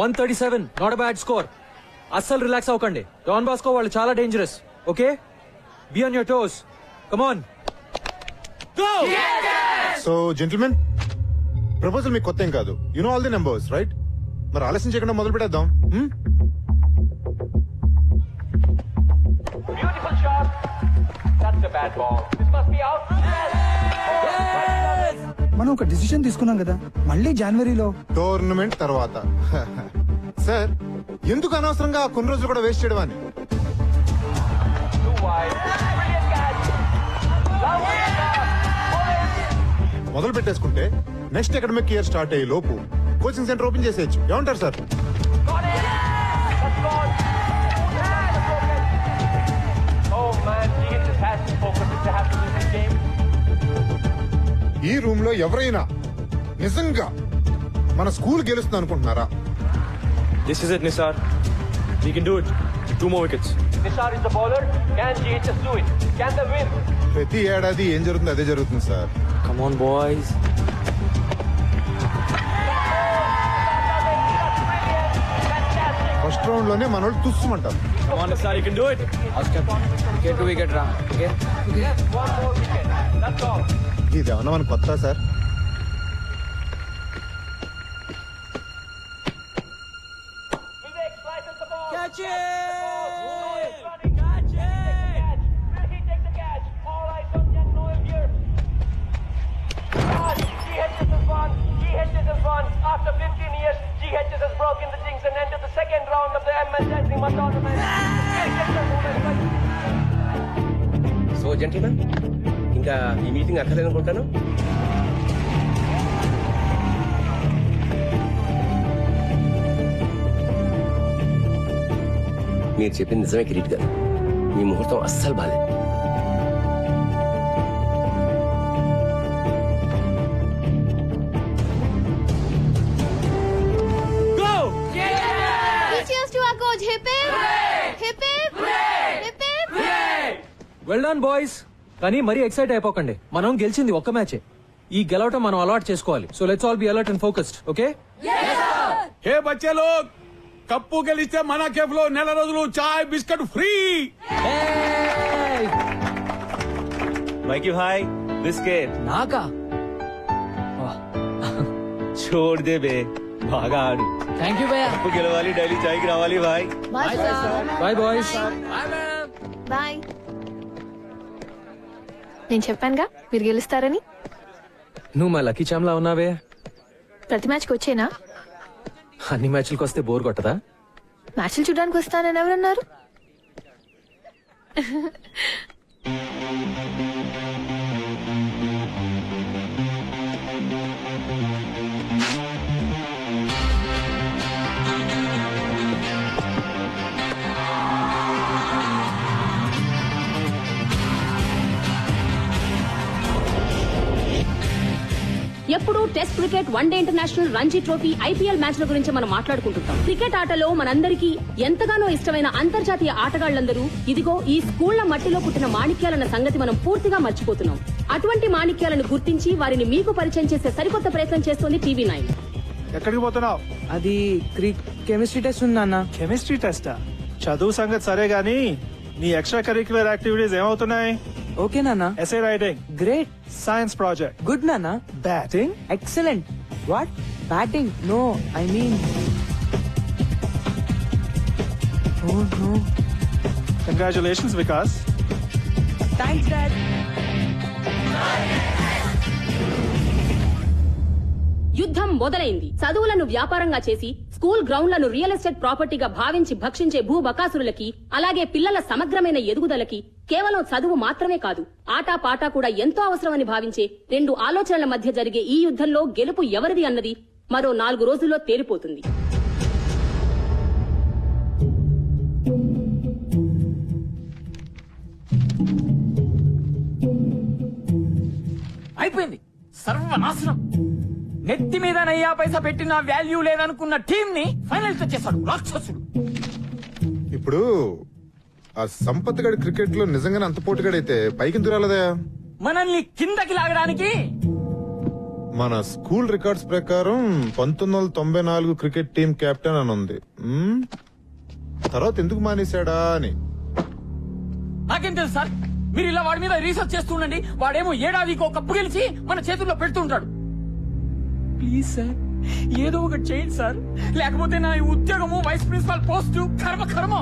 One thirty seven not bad score అస్సలు relax అవ్వకండి. Don Bosco వాళ్ళు చాలా dangerous okay be on your toes come on so gentlemen proposal మీకు కొత్త ఏం కాదు. You know all the numbers right మరి ఆలస్యం చేయకుండా మొదలు పెట్టేద్దాం. Hmm? Beautiful shot. That's a bad ball. This must be out. మనం ఒక డిసిషన్ తీసుకున్నాం కదా. మళ్ళీ జనవరిలో టోర్నమెంట్ తర్వాత. సార్ ఎందుకు అనవసరంగా కొన్ని రోజులు కూడా వేస్ట్ చేయడం అని మొదలు పెట్టేసుకుంటే నెక్స్ట్ అకాడమిక్ ఇయర్ స్టార్ట్ అయ్యే లోపు కోచింగ్ సెంటర్ ఓపెన్ చేసేయచ్చు. ఏమంటారు సార్? ఈ రూమ్లో ఎవరైనా నిజంగా మన స్కూల్ గెలుస్తుంది అనుకుంటున్నారా this is it Nisar we can do it two more wickets Nishar is the bowler. Can GHS do it? Can they win? ప్రతి ఏడాది ఏం జరుగుతుంది అదే జరుగుతుంది sir come on boys first రౌండ్లోనే మన వాళ్ళు తుస్సుమంటారు come on Nisar you can do it wicket wicket రా okay Yes, one more wicket. That's all. ఇది ఏమన్నా మన కొత్త sir Catch it! Catch it! The catch? All eyes on Jan Noel here. GHS has won. GHS has won. After 15 years, GHS has broken the jinx and entered the second round of the MS Zima tournament. so has so gentlemen ఇంకా ఈ meeting అక్కర్లేదనుకుంటాను మీరు చెప్పింది నిజమే కిరీట్ గారు. మీ ముహూర్తం అస్సలు బాలేదు. Cheers to our coach. Hip hip. Hip hip. Hip hip. Well done boys కానీ మరీ ఎక్సైట్ అయిపోకండి. మనం గెలిచింది ఒక్క మ్యాచే ఈ గెలవటం మనం అలవాటు చేసుకోవాలి. So let's all be alert and focused okay hey బచ్చే లోగ్ కప్పు గెలిస్తే మన కేఫ్లో నెల రోజులు చాయ్ బిస్కెట్ ఫ్రీ. మైకి భాయ్ బిస్కెట్. నాకా? చోడ్ దే బే బాగా ఆడు. థ్యాంక్ యూ భయ్యా. కప్పు గెలవాలి డైలీ చాయ్కి రావాలి sir. Bye boys Bye. నేను చెప్పానుగా మీరు గెలుస్తారని. నువ్వు మా లక్కీ చామ్లా ఉన్నావే? ప్రతి మ్యాచ్కి వచ్చేనా? అన్ని మ్యాచ్లకు వస్తే బోర్ కొట్టదా? మ్యాచ్లు చూడడానికి వస్తానని ఎవరన్నారు? ఎప్పుడు test cricket one day international Ranji trophy IPL మ్యాచ్ల గురించి మనం మాట్లాడుకుంటుంటాం. క్రికెట్ ఆటలో మనందరికీ ఎంతగానో ఇష్టమైన అంతర్జాతీయ ఆటగాళ్ళందరూ ఇదిగో ఈ స్కూళ్ళ మట్టిలో పుట్టిన మాణిక్యాలన్న సంగతి మనం పూర్తిగా మర్చిపోతున్నాం. అటువంటి మాణిక్యాలను గుర్తించి వారిని మీకు పరిచయం చేసే సరికొత్త ప్రయత్నం చేస్తోంది టీవీ నైన్. ఎక్కడికి పోతున్నావు? అది కెమిస్ట్రీ టెస్ట్ ఉంది నాన్న. కెమిస్ట్రీ టెస్టా? చదువు సంగతి సరే గానీ నీ ఎక్స్ట్రా కరిక్యులర్ యాక్టివిటీస్ ఏమవుతున్నాయి? ఓకే నాన్న essay writing great science project good నాన్న batting excellent what batting no I mean oh no congratulations Vikas thanks dad యుద్ధం మొదలైంది. చదువులను వ్యాపారంగా చేసి స్కూల్ గ్రౌండ్లను రియల్ ఎస్టేట్ ప్రాపర్టీగా భావించి భక్షించే భూ బకాసురులకి అలాగే పిల్లల సమగ్రమైన ఎదుగుదలకి కేవలం చదువు మాత్రమే కాదు ఆటా పాటా కూడా ఎంతో అవసరమని భావించే రెండు ఆలోచనల మధ్య జరిగే ఈ యుద్ధంలో గెలుపు ఎవరిది అన్నది మరో నాలుగు రోజుల్లో తేలిపోతుంది. అయిపోయింది. సర్వనాశనం. నెత్తి మీద నయ్యా పైసా పెట్టిన వాల్యూ లేదనుకున్న టీం ని ఫైనల్ తెచ్చేశాడు రాక్షసుడు. ఇప్పుడు ఆ సంపత్ గడి క్రికెట్లో నిజంగానే అంత పోటీగాడైతే పైకి ఎందుకు రాలేదా మనల్ని కిందకి లాగడానికి మన స్కూల్ రికార్డ్స్ ప్రకారం పంతొమ్మిది వందల తొంభై నాలుగు క్రికెట్ టీం కెప్టెన్ అని ఉంది. మ్మ్? తర్వాత ఎందుకు మానేశాడా అని. నాకేం తెలుసు సార్? మీరు ఇలా వాడి మీద రీసెర్చ్ చేస్తుండండి వాడేమో ఏడాదికి ఒక కప్పు గెలిచి మన చేతుల్లో పెడుతుంటాడు ప్లీజ్ సార్ ఏదో ఒకటి చేయండి సార్. లేకపోతే నా ఈ ఉద్యోగము వైస్ ప్రిన్సిపాల్ పోస్ట్ కర్మ కర్మ.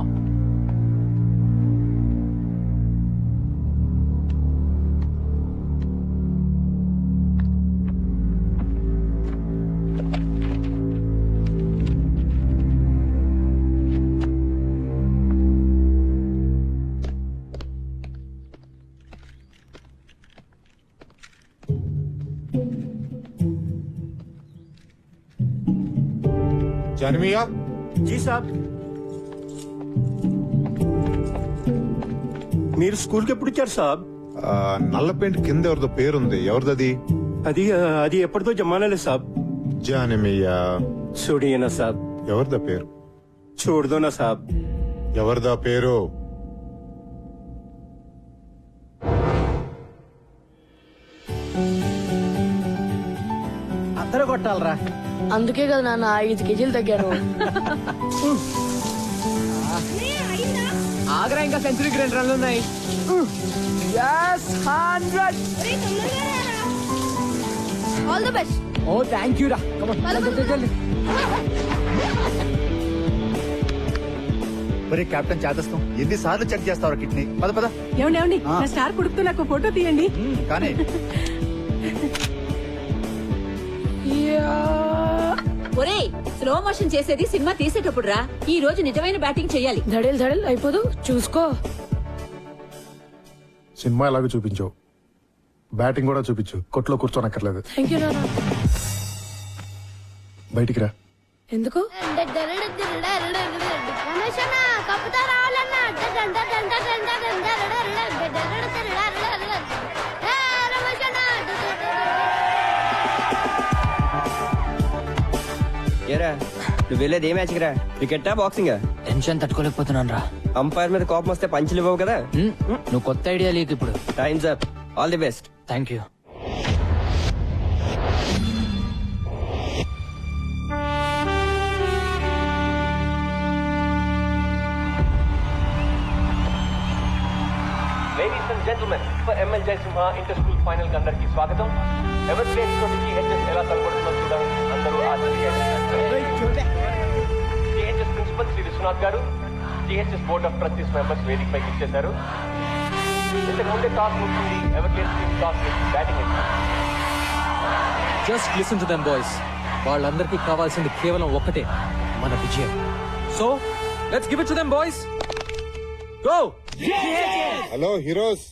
జానమియా జీ సాబ్. మీరు స్కూల్కి ఎప్పుడు ఇచ్చారు సాబ్? ఆ, నల్ల పెయింట్ కింద ఎవరిదో పేరుంది. ఎవరిదది అది? అది ఎప్పటిదో జమానాలే సాబ్. జానమియా చూడియనా సాబ్. ఎవరిదా పేరు? చూడదోనా సాబ్. ఎవరిదా పేరు? అందరూ కొట్టాలరా. అందుకే కదా నాన్న ఐదు కేజీలు తగ్గాను. ఆగ్రా ఇంకా సెంచరీకి రెండు రన్లు ఉన్నాయి. All the best oh thank you రా. మరి కెప్టెన్ చేదస్తాం. ఎన్నిసార్లు చెక్ చేస్తావు కిడ్నీ? పద పద. ఏమండి ఏమండి. నా స్టార్ కొడుకుతో నాకు ఫోటో తీయండి. కానీ ఒరే స్లో మోషన్ చేసేది సినిమా తీసేటప్పుడు రా ఈ రోజు నిజమైన బ్యాటింగ్ చెయ్యాలి ధడేల్ ధడేల్ అయిపోదు చూసుకో సినిమా ఎలాగో చూపించావు బ్యాటింగ్ కూడా చూపించు కొట్లో కూర్చోనక్కర్లేదు థ్యాంక్ యూ నాన్న బయటికి రా ఎందుకు ఏరా? నువ్వు వెళ్ళేది ఏ మ్యాచ్ రా? క్రికెటా బాక్సింగ్ టెన్షన్ తట్టుకోలేకపోతున్నాను రా. అంపైర్ మీద కోపం వస్తే పంచులు ఇవ్వవు కదా? నువ్వు కొత్త ఐడియా లేకు ఇప్పుడు. Time's up all the best thank you ఫైనల్కి అందరికి స్వాగతం. ఎవరి ప్లేస్ తోటి జిహెచ్ఎస్ ఎలా తలపడుతుందో చూడాలి అందరూ జిహెచ్ఎస్ విశ్వనాథ్ గారు GHS board of trustees members వేదిక పైకి ఇచ్చేశారు ఇంతకు ముందే టాస్ ముగిసింది ఎవరి place team toss batting just listen to them boys వాళ్ళందరికీ కావాల్సింది కేవలం ఒక్కటే మన విజయం. So let's give it to them boys go hello heroes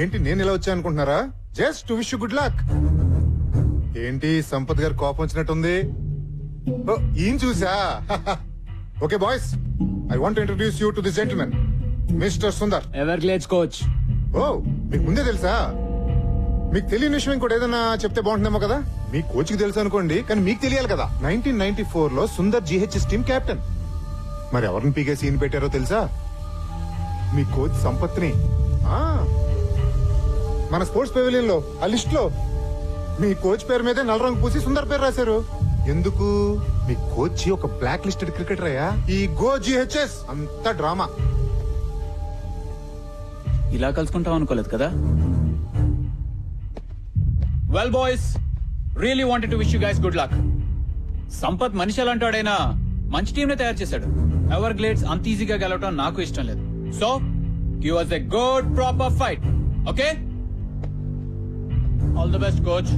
ఏంటి నేను ఇలా వచ్చా అనుకుంటున్నారా? Just to wish good luck ఏంటి సంపత్ గారు కోపం వచ్చినట్టుంది? ఓ, ఈయన చూసా? Okay boys I want introduce you to this gentlemen mister Sundar Everglades coach ఓ మీకు ముందే తెలుసా? మీకు తెలియని విషయం ఇంకోటి ఏదైనా చెప్తే బాగుంటుందేమో కదా? మీ కోచ్కి తెలుసు అనుకోండి కానీ మీకు తెలియాలి కదా. నైన్టీన్ నైన్టీ ఫోర్లో సుందర్ జిహెచ్ఎస్ టీమ్ కెప్టెన్ మరి ఎవరిని పీకే సీన్ పెట్టారో తెలుసా? మీ కోచ్ సంపత్ని. ఆ, మన స్పోర్ట్స్ పెవిలియన్లో ఆ లిస్ట్లో మీ కోచ్ పేరు మీదే నల్ల రంగు పూసి సుందర్ పేరు రాశారు. ఎందుకు? మీ కోచ్ ఒక బ్లాక్ లిస్టెడ్ క్రికెటర్ అయ్యా? ఈ గో జిహెచ్ఎస్ అంత డ్రామా. ఇలా కలుసుకుంటాం అనుకోలేదు కదా? Well boys really wanted to wish you guys good luck Sampath మనిషి అలాంటాడైనా మంచి టీం నే తయారు చేశాడు. ఎవర్ గ్లేడ్స్ అంత ఈజీగా గెలవటం నాకు ఇష్టం లేదు. So give was a good proper fight okay all the best coach